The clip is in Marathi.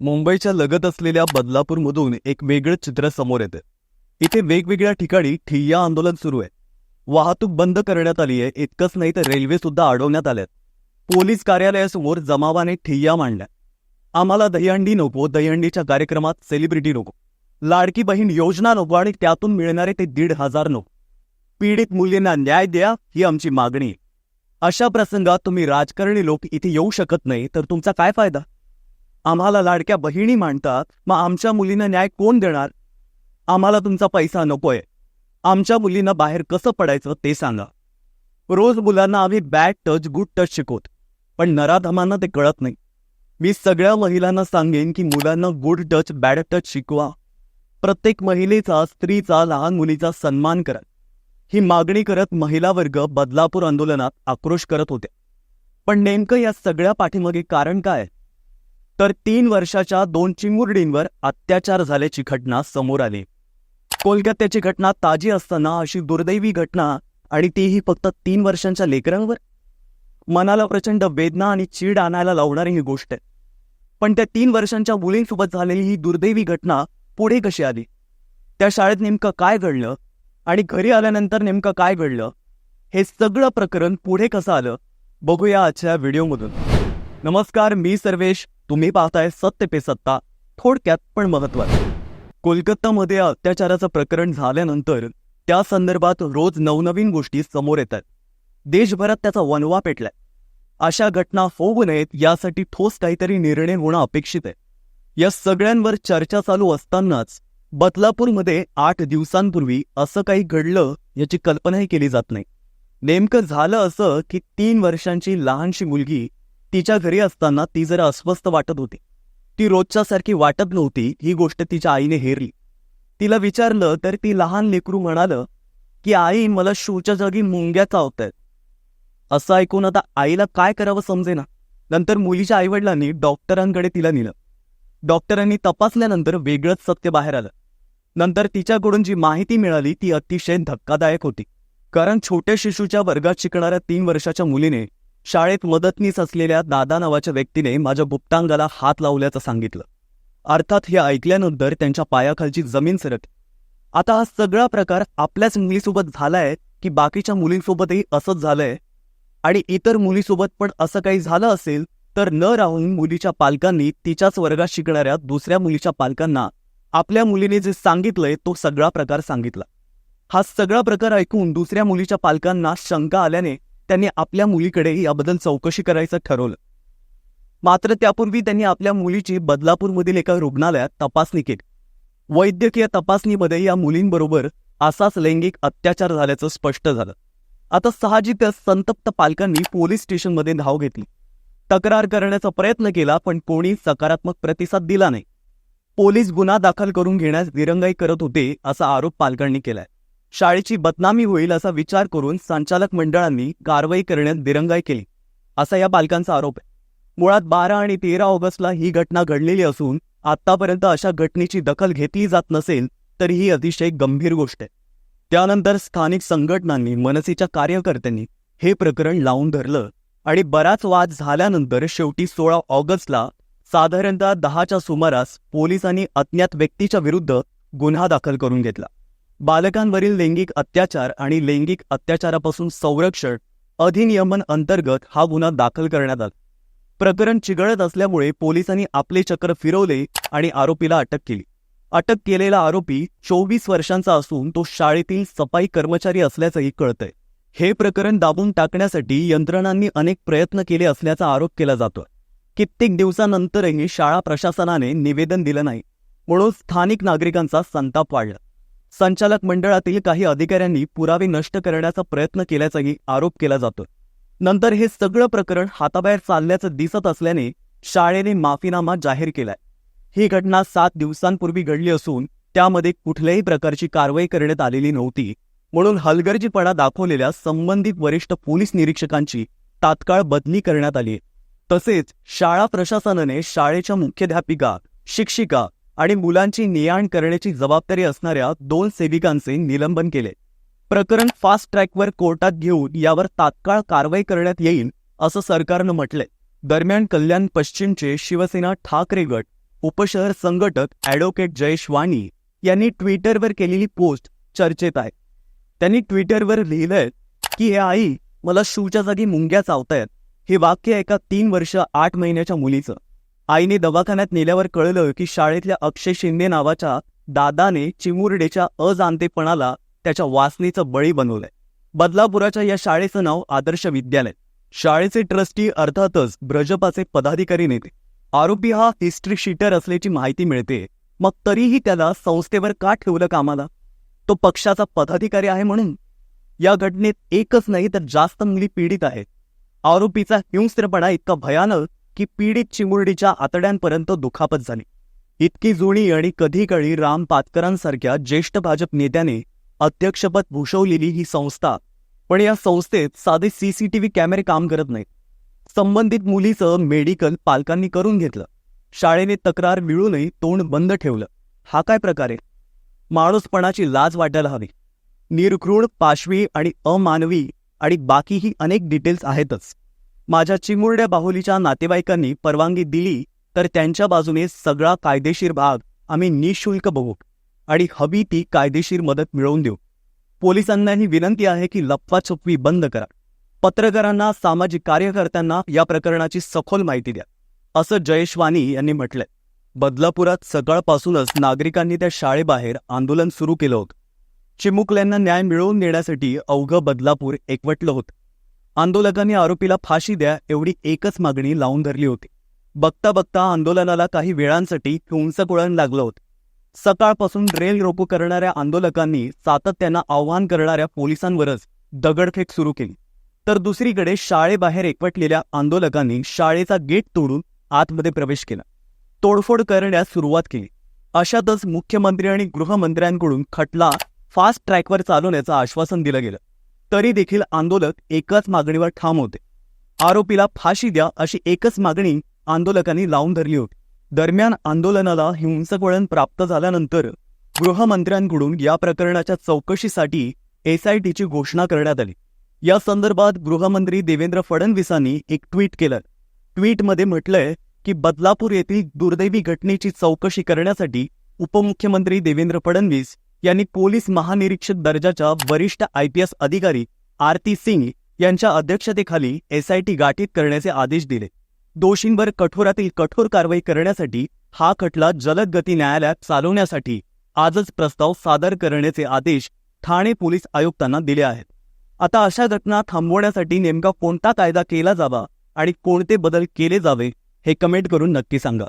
मुंबईच्या लगत असलेल्या बदलापूरमधून एक वेगळं चित्र समोर येतं. इथे वेगवेगळ्या ठिकाणी ठिय्या आंदोलन सुरू आहे. वाहतूक बंद करण्यात आली आहे इतकंच नाही तर रेल्वे सुद्धा अडवण्यात आल्यात पोलीस कार्यालयासमोर जमावाने ठिय्या मांडल्या. आम्हाला दहीहंडी नको दहीहंडीच्या कार्यक्रमात सेलिब्रिटी नको. लाडकी बहीण योजना नको आणि त्यातून मिळणारे ते दीड हजार नको. पीडित मुलींना न्याय द्या ही आमची मागणी अशा प्रसंगात तुम्ही राजकारणी लोक इथे येऊ शकत नाही तर तुमचा काय फायदा? आम्हाला लाडक्या बहिणी मांडतात मग आमच्या मुलींना न्याय कोण देणार? आम्हाला तुमचा पैसा नकोय. आमच्या मुलींना बाहेर कसं पडायचं ते सांगा. रोज मुलांना आम्ही बॅड टच गुड टच शिकवत पण नराधमांना ते कळत नाही. मी सगळ्या महिलांना सांगेन की मुलांना गुड टच बॅड टच शिकवा. प्रत्येक महिलेचा स्त्रीचा लहान मुलीचा सन्मान करा. ही मागणी करत महिला वर्ग बदलापूर आंदोलनात आक्रोश करत होत्या पण नेमकं या सगळ्या पाठीमागे कारण काय? तर तीन वर्षाच्या दोन चिमुरडींवर अत्याचार झाल्याची घटना समोर आली. कोलकात्याची घटना ताजी असताना अशी दुर्दैवी घटना आणि तीही फक्त तीन वर्षांच्या लेकरांवर? मनाला प्रचंड वेदना आणि चीड आणायला लावणारी ही गोष्ट. आहे पण त्या तीन वर्षांच्या मुलींसोबत झालेली ही दुर्दैवी घटना पुढे कशी आली? त्या शाळेत नेमकं काय घडलं? आणि घरी आल्यानंतर नेमकं काय घडलं? हे सगळं प्रकरण पुढे कसं आलं? बघूया आजच्या व्हिडिओमधून. नमस्कार मी सर्वेश. तुम्ही पाहताय सत्य पे सत्ता थोडक्यात पण महत्वाचं. कोलकातामध्ये अत्याचाराचं प्रकरण झाल्यानंतर त्या संदर्भात रोज नवनवीन गोष्टी समोर येतात. देशभरात त्याचा वनवा पेटलाय. अशा घटना होऊ नयेत यासाठी ठोस काहीतरी निर्णय होणं अपेक्षित आहे. या सगळ्यांवर चर्चा चालू असतानाच बदलापूरमध्ये आठ दिवसांपूर्वी असं काही घडलं याची कल्पनाही केली जात नाही. नेमकं झालं असं की तीन वर्षांची लहानशी मुलगी तिच्या घरी असताना ती जरा अस्वस्थ वाटत होती. ती रोजच्यासारखी वाटत नव्हती ही गोष्ट तिच्या आईने हेरली. तिला विचारलं तर ती लहान लेकरू म्हणालं की आई मला शूच्या जागी मुंग्या चावतायत. असं ऐकून आता आईला काय करावं समजेना. नंतर मुलीच्या आईवडिलांनी डॉक्टरांकडे तिला नेलं. डॉक्टरांनी तपासल्यानंतर वेगळंच सत्य बाहेर आलं. नंतर तिच्याकडून जी माहिती मिळाली ती अतिशय धक्कादायक होती. कारण छोट्या शिशूच्या वर्गात शिकणाऱ्या तीन वर्षाच्या मुलीने शाळेत मदतनीस असलेल्या दादा नावाच्या व्यक्तीने माझ्या गुप्तांगाला हात लावल्याचं सांगितलं. अर्थात हे ऐकल्यानंतर त्यांच्या पायाखालची जमीन सरट आता हा सगळा प्रकार आपल्याच मुलीसोबत झालाय की बाकीच्या मुलींसोबतही असंच झालंय? आणि इतर मुलीसोबत पण असं काही झालं असेल तर न राहून मुलीच्या पालकांनी तिच्याच वर्गात शिकणाऱ्या दुसऱ्या मुलीच्या पालकांना आपल्या मुलीने जे सांगितलंय तो सगळा प्रकार सांगितला. हा सगळा प्रकार ऐकून दुसऱ्या मुलीच्या पालकांना शंका आल्याने त्यांनी आपल्या मुलीकडे याबद्दल चौकशी करायचं ठरवलं. मात्र त्यापूर्वी त्यांनी आपल्या मुलीची बदलापूरमधील एका रुग्णालयात तपासणी केली. वैद्यकीय तपासणीमध्ये या मुलींबरोबर असाच लैंगिक अत्याचार झाल्याचं स्पष्ट झालं. आता साहजिकच संतप्त पालकांनी पोलीस स्टेशनमध्ये धाव घेतली. तक्रार करण्याचा प्रयत्न केला पण कोणी सकारात्मक प्रतिसाद दिला नाही. पोलीस गुन्हा दाखल करून घेण्यास दिरंगाई करत होते असा आरोप पालकांनी केलाय. शाळेची बदनामी होईल असा विचार करून संचालक मंडळांनी कारवाई करण्यात दिरंगाई केली असा या पालकांचा आरोप आहे. मुळात बारा आणि तेरा ऑगस्टला ही घटना घडलेली असून आतापर्यंत अशा घटनेची दखल घेतली जात नसेल तर ही अतिशय गंभीर गोष्ट आहे. त्यानंतर स्थानिक संघटनांनी मनसेच्या कार्यकर्त्यांनी हे प्रकरण लावून धरलं आणि बराच वाद झाल्यानंतर शेवटी सोळा ऑगस्टला साधारणतः दहाच्या सुमारास पोलिसांनी अज्ञात व्यक्तीच्या विरुद्ध गुन्हा दाखल करून घेतला. बालकांवरील लैंगिक अत्याचार आणि लैंगिक अत्याचारापासून संरक्षण अधिनियमन अंतर्गत हा गुन्हा दाखल करण्यात आला. प्रकरण चिघळत असल्यामुळे पोलिसांनी आपले चक्र फिरवले आणि आरोपीला अटक केली. अटक केलेला आरोपी चोवीस वर्षांचा असून तो शाळेतील सफाई कर्मचारी असल्याचंही कळतंय. हे प्रकरण दाबून टाकण्यासाठी यंत्रणांनी अनेक प्रयत्न केले असल्याचा आरोप केला जातोय. कित्येक दिवसानंतरही शाळा प्रशासनाने निवेदन दिलं नाही. म्हणून स्थानिक नागरिकांचा संताप वाढला. संचालक मंडळातील काही अधिकाऱ्यांनी पुरावे नष्ट करण्याचा प्रयत्न केल्याचाही आरोप केला जातो नंतर हे सगळं प्रकरण हाताबाहेर चालल्याचं दिसत असल्याने शाळेने माफीनामा जाहीर केलाय. ही घटना सात दिवसांपूर्वी घडली असून त्यामध्ये कुठल्याही प्रकारची कारवाई करण्यात आलेली नव्हती म्हणून हलगर्जीपणा दाखवलेल्या संबंधित वरिष्ठ पोलीस निरीक्षकांची तात्काळ बदली करण्यात आली तसेच शाळा प्रशासनाने शाळेच्या मुख्याध्यापिका शिक्षिका आणि मुलांची नियाण करण्याची जबाबदारी असणाऱ्या दोन सेविकांचे निलंबन केले. प्रकरण फास्ट ट्रॅकवर कोर्टात घेऊन यावर तात्काळ कारवाई करण्यात येईल असं सरकारनं म्हटलंय. दरम्यान कल्याण पश्चिमचे शिवसेना ठाकरे गट उपशहर संघटक ॲडव्होकेट जयेश वाणी यांनी ट्विटरवर केलेली पोस्ट चर्चेत आहे. त्यांनी ट्विटरवर लिहिलंय की हे आई मला शूच्या जागी मुंग्या चावतायत. हे वाक्य एका तीन वर्ष आठ महिन्याच्या मुलीचं आईने दवाखान्यात नेल्यावर कळलं की शाळेतल्या अक्षय शिंदे नावाच्या दादाने चिमुरडेच्या अजाणतेपणाला त्याच्या वासनेचं बळी बनवलंय. बदलापुराच्या या शाळेचं नाव आदर्श विद्यालय. शाळेचे ट्रस्टी अर्थातच ब्रजपाचे पदाधिकारी नेते. आरोपी हा हिस्ट्री शीटर असल्याची माहिती मिळते. मग तरीही त्याला संस्थेवर का ठेवलं कामाला? तो पक्षाचा पदाधिकारी आहे म्हणून? या घटनेत एकच नाही तर जास्त मुली पीडित आहेत. आरोपीचा हिंस्त्रपणा इतका भयानक की पीडित चिमुरडीच्या आतड्यांपर्यंत दुखापत झाली. इतकी जुनी आणि कधीकळी राम पातकरांसारख्या ज्येष्ठ भाजप नेत्याने अध्यक्षपद भूषवलेली ही संस्था पण या संस्थेत साधे सीसीटीव्ही कॅमेरे काम करत नाहीत. संबंधित मुलीचं मेडिकल पालकांनी करून घेतलं. शाळेने तक्रार मिळूनही तोंड बंद ठेवलं. हा काय प्रकारे माणूसपणाची लाज वाटायला हवी. निर्घृण पाशवी आणि अमानवी आणि बाकीही अनेक डिटेल्स आहेतच. माझ्या चिमुरड्या बाहुलीच्या नातेवाईकांनी परवानगी दिली तर त्यांच्या बाजूने सगळा कायदेशीर भाग आम्ही निशुल्क बघू आणि हवी ती कायदेशीर मदत मिळवून देऊ. पोलिसांनाही विनंती आहे की लपवाछपवी बंद करा. पत्रकारांना सामाजिक कार्यकर्त्यांना या प्रकरणाची सखोल माहिती द्या असं जयेशवानी यांनी म्हटलंय. बदलापुरात सकाळपासूनच नागरिकांनी त्या शाळेबाहेर आंदोलन सुरू केलं होतं. चिमुकल्यांना न्याय मिळवून देण्यासाठी अवघं बदलापूर एकवटलं होतं. आंदोलकांनी आरोपीला फाशी द्या एवढी एकच मागणी लावून धरली होती. बघता बघता आंदोलनाला काही वेळांसाठी हिंसक वळण लागलं होतं. सकाळपासून रेल रोको करणाऱ्या आंदोलकांनी सातत्यानं आव्हान करणाऱ्या पोलिसांवरच दगडफेक सुरू केली. तर दुसरीकडे शाळेबाहेर एकवटलेल्या आंदोलकांनी शाळेचा गेट तोडून आतमध्ये प्रवेश केला. तोडफोड करण्यास सुरुवात केली. अशातच मुख्यमंत्री आणि गृहमंत्र्यांकडून खटला फास्ट ट्रॅकवर चालवण्याचं आश्वासन दिलं गेलं. तरी देखील आंदोलक एकाच मागणीवर ठाम होते. आरोपीला फाशी द्या अशी एकच मागणी आंदोलकांनी लावून धरली होती. दरम्यान आंदोलनाला हिंसक वळण प्राप्त झाल्यानंतर गृहमंत्र्यांकडून या प्रकरणाच्या चौकशीसाठी एसआयटीची घोषणा करण्यात आली. या संदर्भात गृहमंत्री देवेंद्र फडणवीसांनी एक ट्विट केलं. ट्विटमध्ये म्हटलंय की बदलापूर येथील दुर्दैवी घटनेची चौकशी करण्यासाठी उपमुख्यमंत्री देवेंद्र फडणवीस यांनी पोलीस महानिरीक्षक दर्जाच्या वरिष्ठ आयपीएस अधिकारी आरती सिंग यांच्या अध्यक्षतेखाली एसआयटी गाठीत करण्याचे आदेश दिले. दोषींवर कठोरातील कठोर कारवाई करण्यासाठी हा खटला जलद गती न्यायालयात चालवण्यासाठी आजच प्रस्ताव सादर करण्याचे आदेश ठाणे पोलीस आयुक्तांना दिले आहेत. आता अशा घटना थांबवण्यासाठी नेमका कोणता कायदा केला जावा आणि कोणते बदल केले जावे हे कमेंट करून नक्की सांगा.